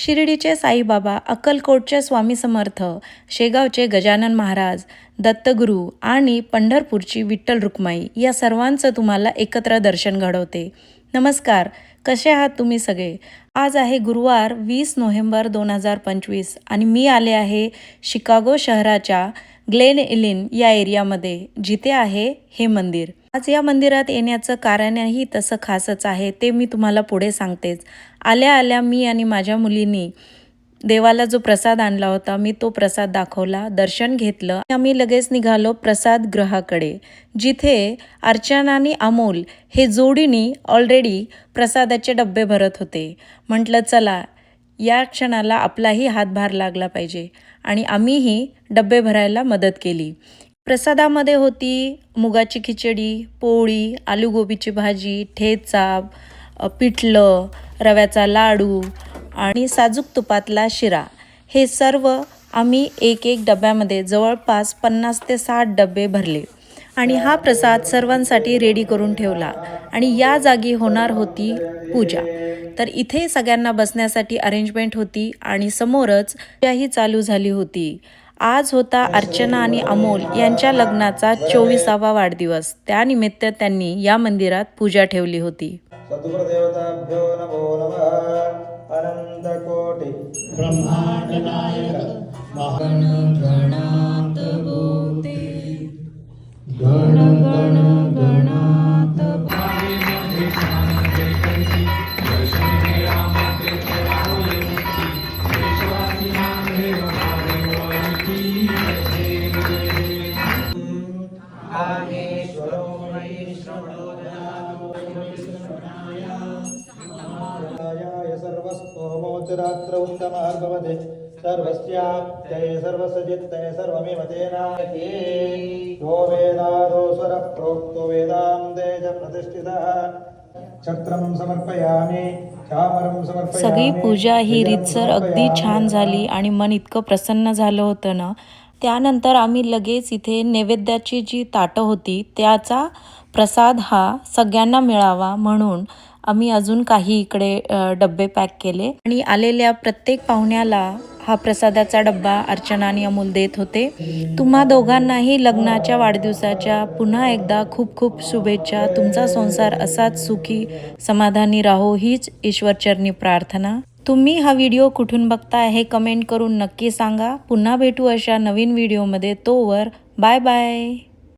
शिर्डीचे साईबाबा अक्कलकोटचे स्वामी समर्थ शेगावचे गजानन महाराज दत्तगुरू आणि पंढरपूरची विठ्ठल रुक्माई या सर्वांचं तुम्हाला एकत्र दर्शन घडवते. नमस्कार कसे आहात तुम्ही सगळे? आज आहे गुरुवार वीस नोव्हेंबर दोन हजार पंचवीस आणि मी आले आहे शिकागो शहराच्या ग्लेन इलिन या एरियामध्ये जिथे आहे हे मंदिर. आज या मंदिरात येण्याचं कारणही तसं खासच आहे ते मी तुम्हाला पुढे सांगतेच. आल्या आल्या मी आणि माझ्या मुलींनी देवाला जो प्रसाद आणला होता मी तो प्रसाद दाखवला दर्शन घेतलं आम्ही लगेच निघालो प्रसाद ग्रहाकडे जिथे अर्चना आणि अमोल हे जोडीनी ऑलरेडी प्रसादाचे डब्बे भरत होते. म्हटलं चला या क्षणाला आपलाही हातभार लागला पाहिजे. आणि आम्हीही डब्बे भरायला मदत केली. प्रसादामध्ये होती मुगाची खिचडी पोळी आलूगोबीची भाजी ठेचा पिठलं रव्याचा लाडू आणि साजूक तुपातला शिरा. हे सर्व आम्ही एक एक डब्यामध्ये जवळपास पन्नास ते साठ डबे भरले आणि हा प्रसाद सर्वांसाठी रेडी करून ठेवला आणि या जागी होणार होती पूजा. तर इथे सगळ्यांना बसण्यासाठी अरेंजमेंट होती आणि समोरच पूजाही चालू झाली होती. आज होता अर्चना आणि अमोल यांच्या लग्नाचा चोवीसावा वाढदिवस. त्यानिमित्त त्यांनी या मंदिरात पूजा ठेवली होती. गण गण गणा अनन्तकोटि आमेश्वरो उत्तमः भवति सर्वस्याप्तये सर्वसचित्तये सर्वमिव तेनायते यो वेदादोस्वरः प्रोक्तो वेदान्ते च प्रतिष्ठितः। छत्रं समर्पयामि। सगळी पूजा ही रितसर अगदी छान झाली आणि मन इतकं प्रसन्न झालं होतं ना त्यानंतर आम्ही लगेच इथे नैवेद्याची जी ताटं होती त्याचा प्रसाद हा सगळ्यांना मिळावा म्हणून आम्ही अजून काही इकडे डब्बे पॅक केले. आणि आलेल्या प्रत्येक पाहुण्याला हा प्रसादाचा डब्बा अर्चना आणि अमोल देत होते. तुम्हा दोघांनाही लग्नाच्या वाढदिवसाच्या पुन्हा एकदा खूप खूप शुभेच्छा. तुमचा संसार असाच सुखी समाधानी राहो हीच ईश्वरचरणी प्रार्थना. तुम्ही हा व्हिडिओ कुठून बघताय हे कमेंट करून नक्की सांगा. पुन्हा भेटू अशा नवीन व्हिडिओमध्ये. तोवर बाय बाय.